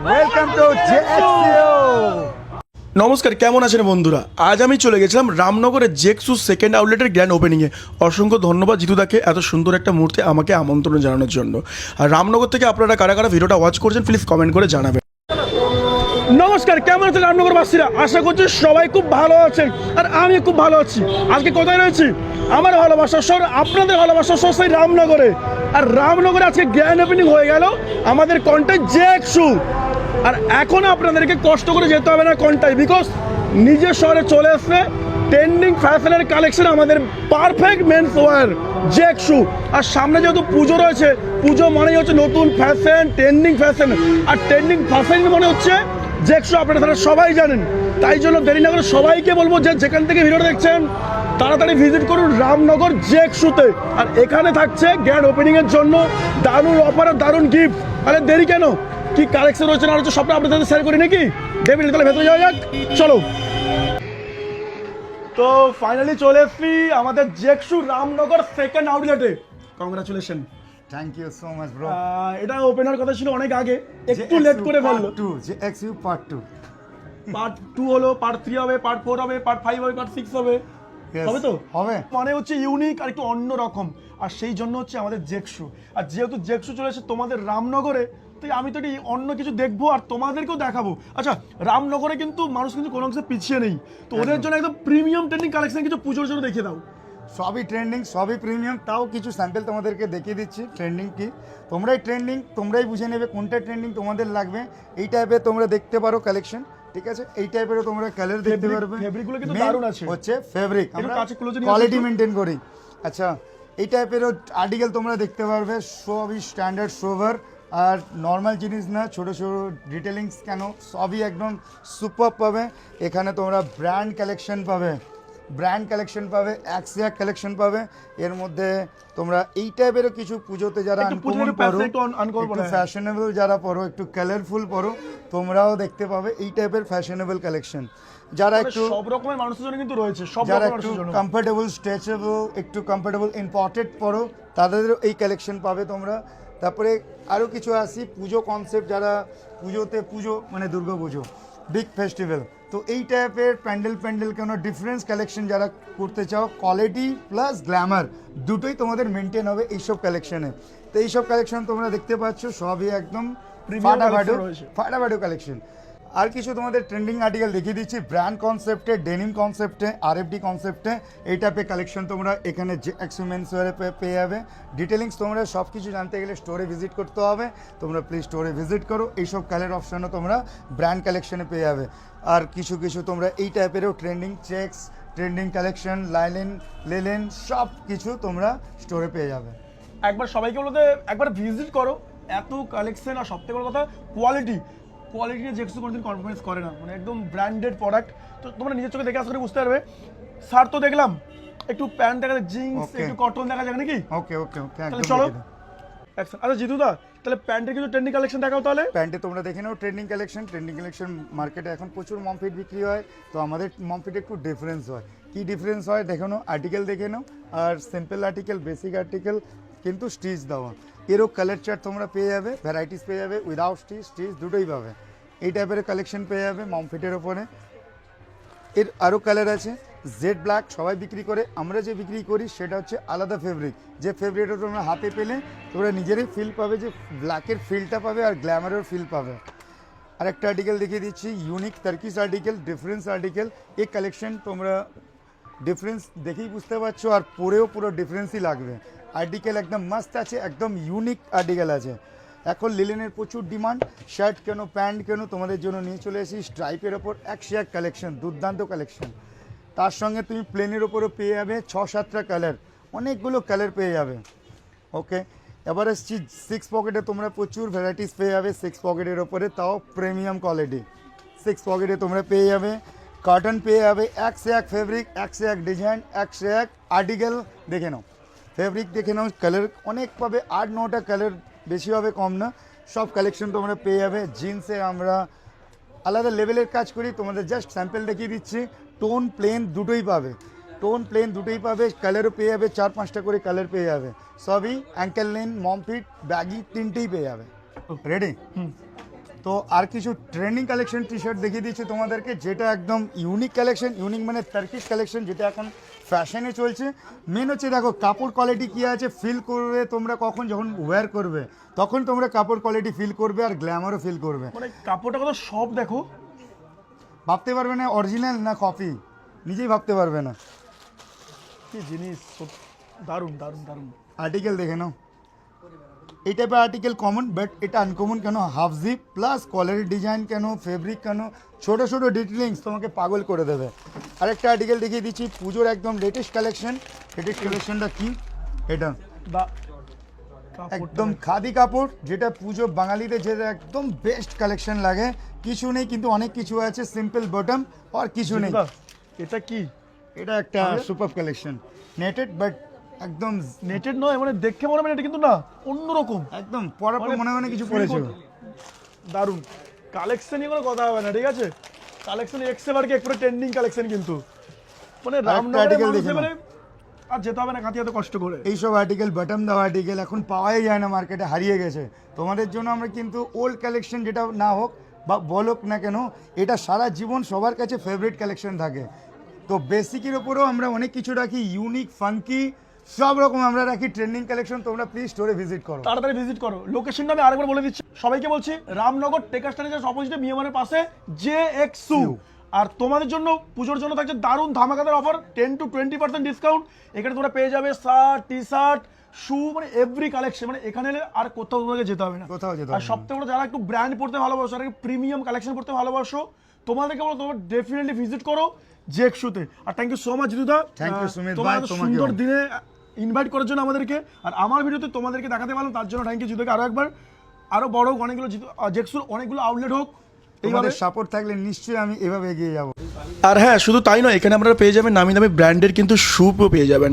Welcome to জেএক্সিও নমস্কার কেমন আছেন বন্ধুরা? আজ আমি চলে গেছিলাম রামনগরের জেকসু সেকেন্ড আউটলেটের গ্র্যান্ড ওপেনিংয়ে অসংখ্য ধন্যবাদ জিতুদাকে এত সুন্দর একটা মুহূর্তে আমাকে আমন্ত্রণ জানানোর জন্য। আর রামনগর থেকে আপনারা কারা কারা ভিডিওটা ওয়াচ করছেন প্লিজ কমেন্ট করে জানাবেন। নমস্কার কেমন আছেন রামনগরবাসীরা? আশা করছি সবাই খুব ভালো আছেন। আর আমি খুব ভালো আছি। আজকে কোথায় রয়েছি? আমার ভালোবাসা সর আপনাদের ভালোবাসা শহর সেই রামনগরে। আর রামনগরে আজকে গ্র্যান্ড ওপেনিং হয়ে গেল, আমাদের কন্টাই জেকসু আর এখন আপনাদেরকে কষ্ট করে যেতে হবে না কন্টাই বিকজ নিজের শহরে চলে আসছে ট্রেন্ডিং ফ্যাশনের কালেকশন আমাদের পারফেক্ট মেন্স ওয়ার জেক শু আর সামনে যেহেতু পুজো রয়েছে, পুজো মানেই হচ্ছে নতুন ফ্যাশন ট্রেন্ডিং ফ্যাশন আর ট্রেন্ডিং ফ্যাশন মানে হচ্ছে জেক শু আপনারা সবাই জানেন। তাই জন্য দেরি না করে সবাইকে বলব যে যেখান থেকে ভিডিওটা দেখছেন তাড়াতাড়ি ভিজিট করুন রামনগর জেক শুতে আর এখানে থাকছে গ্র্যান্ড ওপেনিং এর জন্য দারুণ অফার আর দারুণ গিফট আরে দেরি কেন? কি কালেকশন রয়েছে না রয়েছে সবটা আপনাদের সাথে শেয়ার করি নাকি? ডেবিট তাহলে ভেতরে যাওয়া যাক। চলো। তো ফাইনালি চলে এসছি আমাদের জেকসু রামনগর সেকেন্ড আউটলেটে congratulation thank you so much bro এটা ওপেনার কথা ছিল অনেক আগে। একটু লেট করে ফেলল। Two JXU part two part two হলো পার্ট থ্রি হবে পার্ট ফোর হবে পার্ট ফাইভ হবে পার্ট সিক্স হবে। হবে তো? হবে। মানে হচ্ছে ইউনিক আর একটু অন্য রকম। আর সেই জন্য হচ্ছে আমাদের জেকসু আর যেহেতু জেকসু চলে এসেছে তোমাদের রামনগরে তো আমি তো এটি অন্য কিছু দেখব আর তোমাদেরকেও দেখাবো। আচ্ছা রামনগরে কিন্তু মানুষ কিন্তু কোনো অংশে পিছিয়ে নেই। তো ওদের জন্য একদম প্রিমিয়াম ট্রেন্ডিং কালেকশন কিছু পুজোর জন্য দেখিয়ে দাও। সবই ট্রেন্ডিং সবই প্রিমিয়াম তাও কিছু স্যাম্পেল তোমাদেরকে দেখিয়ে দিচ্ছি ট্রেন্ডিং কি। তোমরাই ট্রেন্ডিং তোমরাই বুঝে নেবে কোনটা ট্রেন্ডিং তোমাদের লাগবে। এই টাইপের তোমরা দেখতে পারো কালেকশন ঠিক আছে? এই টাইপেরও তোমরা কালার দেখতে পারবে। ফেব্রিকগুলো কিন্তু দারুণ আছে। হচ্ছে ফেব্রিক আমরা কোয়ালিটি মেনটেন করি। আচ্ছা এই টাইপেরও আর্টিকেল তোমরা দেখতে পারবে। সবই স্ট্যান্ডার্ড সোভার আর নর্মাল জিনিস না ছোট ছোট ডিটেলিংস কেন? সবই একদম সুপার পাবে। এখানে তোমরা ব্র্যান্ড কালেকশন পাবে। ব্র্যান্ড কালেকশন পাবে এক সে এক কালেকশন পাবে। এর মধ্যে তোমরা এই টাইপেরও কিছু পুজোতে যারা আনকমন পরো একটু। ফ্যাশনেবল যারা পরো একটু কালারফুল পরো তোমরাও দেখতে পাবে এই টাইপের ফ্যাশনেবল কালেকশন যারা মানে একটু সব রকমের মানুষের জন্য কিন্তু রয়েছে সব যারা একটু কমফোর্টেবল স্ট্রেচেবল একটু কমফোর্টেবল ইম্পর্টেড পরো তাদেরও এই কালেকশন পাবে তোমরা। তারপরে আরও কিছু আসি পুজো কনসেপ্ট যারা পুজোতে পুজো মানে দুর্গা পুজো বিগ ফেস্টিভ্যাল তো এই টাইপের প্যান্ডেল প্যান্ডেল কেন ডিফারেন্স কালেকশন যারা করতে চাও কোয়ালিটি প্লাস গ্ল্যামার দুটোই তোমাদের মেনটেন হবে এইসব কালেকশনে তো এইসব কালেকশন তোমরা দেখতে পাচ্ছ সবই একদম ফাটাফাটো। ফাটাফাটো কালেকশন আর কিছু তোমাদের ট্রেন্ডিং আর্টিকেল দেখিয়ে দিচ্ছি। ব্র্যান্ড কনসেপ্টে ডেনিম কনসেপ্টে আরএফডি কনসেপ্টে এই টাইপের কালেকশন তোমরা এখানে যে এক্সুমেন্স পেয়ে যাবে ডিটেলিংস তোমরা সব কিছু জানতে গেলে স্টোরে ভিজিট করতে হবে। তোমরা প্লিজ স্টোরে ভিজিট করো। এইসব কালার অপশানও তোমরা ব্র্যান্ড কালেকশনে পেয়ে যাবে। আর কিছু কিছু তোমরা এই টাইপেরও ট্রেন্ডিং চেকস ট্রেন্ডিং কালেকশন লাইলেন লেলেন সব কিছু তোমরা স্টোরে পেয়ে যাবে। একবার সবাইকে বলতে একবার ভিজিট করো। এত কালেকশন আর সবথেকে বড় কথা কোয়ালিটি কোয়ালিটি নিয়ে যেক্সু কোনোদিন কম্প্রোমাইজ করে না। মানে একদম ব্র্যান্ডেড প্রোডাক্ট তো তোমরা নিজের চোখে দেখে আসলে বুঝতে পারবে। শার্ট তো দেখলাম একটু প্যান্ট দেখা যায় জিন্স একটু কটন দেখা যায় নাকি? ওকে ওকে ওকে তাহলে চলো। আচ্ছা জিতু দা তাহলে প্যান্টের কিছু ট্রেন্ডিং কালেকশন দেখাও তাহলে। প্যান্টে তোমরা দেখে নাও ট্রেন্ডিং কালেকশন ট্রেন্ডিং কালেকশন মার্কেটে এখন প্রচুর মমফিট বিক্রি হয়। তো আমাদের মমফিটে একটু ডিফারেন্স হয়। কি ডিফারেন্স হয় দেখে নাও আর্টিকেল দেখে নাও। আর সিম্পল আর্টিকেল বেসিক আর্টিকেল কিন্তু স্টিচ দেওয়া। এরও কালার চার্ট তোমরা পেয়ে যাবে ভ্যারাইটিস পেয়ে যাবে উইদাউট স্টিচ স্টিচ দুটোই পাবে। এই টাইপের কালেকশন পেয়ে যাবে মমফিটের ওপরে। এর আরও কালার আছে জেড ব্ল্যাক সবাই বিক্রি করে। আমরা যে বিক্রি করি সেটা হচ্ছে আলাদা ফেব্রিক যে ফেব্রিকটা তোমরা হাতে পেলে, তোমরা নিজেরই ফিল পাবে যে ব্ল্যাকের ফিলটা পাবে আর গ্ল্যামারের ফিল পাবে। আরেকটা আর্টিকেল দেখিয়ে দিচ্ছি unique Turkish article difference article এই কালেকশন তোমরা ডিফারেন্স দেখেই বুঝতে পারছ আর পরেও পুরো ডিফারেন্সই লাগবে। আর্টিকেল একদম মাস্ত আছে, একদম ইউনিক আর্টিকেল আছে। এখন লিলেনের প্রচুর ডিমান্ড শার্ট কেন প্যান্ট কেন, তোমাদের জন্য নিয়ে চলে এসেছি স্ট্রাইপের ওপর একশো এক কালেকশন দুর্দান্ত কালেকশন তার সঙ্গে তুমি প্লেনের ওপরও পেয়ে যাবে ছ সাতটা কালার অনেকগুলো কালার পেয়ে যাবে। ওকে এবার এসছি সিক্স পকেটে তোমরা প্রচুর ভ্যারাইটিস পেয়ে যাবে সিক্স পকেটের ওপরে, তাও প্রিমিয়াম কোয়ালিটি সিক্স পকেটে তোমরা পেয়ে যাবে কার্টন পেয়ে যাবে এক সে এক ফেব্রিক এক সে এক ডিজাইন এক সে এক আর্টিকেল দেখে নাও। ফেব্রিক দেখে নাও কালার অনেক পাবে আট নটা কালার বেশি হবে কম না। সব কালেকশন তোমরা পেয়ে যাবে। জিন্সে আমরা আলাদা লেভেলের কাজ করি তোমাদের জাস্ট স্যাম্পেল দেখিয়ে দিচ্ছি। টোন প্লেন দুটোই পাবে। টোন প্লেন দুটোই পাবে কালারও পেয়ে যাবে চার পাঁচটা করে কালার পেয়ে যাবে। সবই অ্যাঙ্কেল লেন মমফিট ব্যাগি তিনটেই পেয়ে যাবে। রেডি তো আর কিছু ট্রেন্ডিং কালেকশন টি শার্ট দেখিয়ে দিচ্ছি তোমাদেরকে যেটা একদম ইউনিক কালেকশন ইউনিক মানে টার্কিশ কালেকশন যেটা এখন ফ্যাশনে চলছে। মেন হচ্ছে দেখো কাপড় কোয়ালিটি কী আছে ফিল করবে তোমরা কখন যখন ওয়্যার করবে তখন তোমরা কাপড় কোয়ালিটি ফিল করবে আর গ্ল্যামারও ফিল করবে। মানে কাপড়টা কত সব দেখো? ভাবতে পারবে না অরিজিনাল না কপি নিজেই ভাবতে পারবে না। কি জিনিস দারুণ দারুণ দারুণ। আর্টিকেল দেখে নাও। এই টাইপের আর্টিকেল কমন বাট এটা আনকমন কেন? হাফ জিপ প্লাস কলারের ডিজাইন কেন? ফেব্রিক কেন? ছোট ছোট ডিটেলিংস তোমাকে পাগল করে দেবে। আরেকটা আর্টিকেল দেখিয়ে দিচ্ছি পুজোর একদম লেটেস্ট কালেকশন লেটেস্ট কালেকশনটা কি? এটা দা একদম খাদি কাপড় যেটা পুজো বাঙালিদের যেটা একদম বেস্ট কালেকশন লাগে। কিছু নেই কিন্তু অনেক কিছু আছে সিম্পল বটম আর কিছু নেই। এটা কি? এটা একটা সুপার কালেকশন নেটেড বাট একদম নেটেড নয় মানে দেখে মনে হয় এটা কিন্তু না অন্যরকম। একদম পরার পর মানে মনে হয় কিছু পড়েছো দারুণ। কালেকশন নিয়ে কোনো কথা হবে না ঠিক আছে? কালেকশন এক্সে বারকে একবারে ট্রেন্ডিং কালেকশন কিন্তু। মানে article মানুষ আর যেতে হবে না কাঁথি এত কষ্ট করে। এইসব আর্টিকেল বটম দেওয়া আর্টিকেল এখন পাওয়াই যায় না মার্কেটে হারিয়ে গেছে। তোমাদের জন্য আমরা কিন্তু ওল্ড কালেকশন যেটা না হোক বা বলুক না কেন এটা সারা জীবন সবার কাছে ফেভারিট কালেকশন থাকে। তো বেসিকের ওপরেও আমরা অনেক কিছু রাখি ইউনিক ফাঙ্কি সব রকম আমরা রাখি ট্রেন্ডিং কালেকশন তোমরা প্লিজ স্টোরে ভিজিট করো। তাড়াতাড়ি ভিজিট করো। লোকেশনটা আমি আরেকবার বলে দিচ্ছি। সবাইকে বলছি রামনগর টেকাস্টানিজার অপোজিটে মিয়ামারের পাশে জে এক্স আর তোমাদের জন্য পুজোর জন্য থাকছে দারুণ ধামাকাদার offer ten to twenty percent discount এখানে তোমরা পেয়ে যাবে শার্ট টি শার্ট শু মানে এভরি কালেকশন মানে এখানে এলে আর কোথাও তোমাকে যেতে হবে না। কোথাও যেতে আর। সবথেকে বড় যারা একটু ব্র্যান্ড পড়তে ভালোবাসো আর প্রিমিয়াম কালেকশন পড়তে ভালোবাসো তোমাদেরকে বলো তোমরা ডেফিনেটলি ভিজিট করো জেকশুতে আর থ্যাংক ইউ সো মাচ জিতুদা। থ্যাংক ইউ সুমিত ভাই, এত সুন্দর দিনে ইনভাইট করার জন্য আমাদেরকে। আর আমার ভিডিওতে তোমাদেরকে দেখাতে পারলাম তার জন্য থ্যাংক ইউ জিতুকে আরও একবার। আরও বড় হোক অনেকগুলো জিতু জেকসুর অনেকগুলো আউটলেট হোক এইভাবে সাপোর্ট থাকলে নিশ্চয়ই আমি এভাবে এগিয়ে যাব। আর হ্যাঁ শুধু তাই নয় এখানে আপনারা পেয়ে যাবেন নামি দামি ব্র্যান্ডের কিন্তু সুপও পেয়ে যাবেন।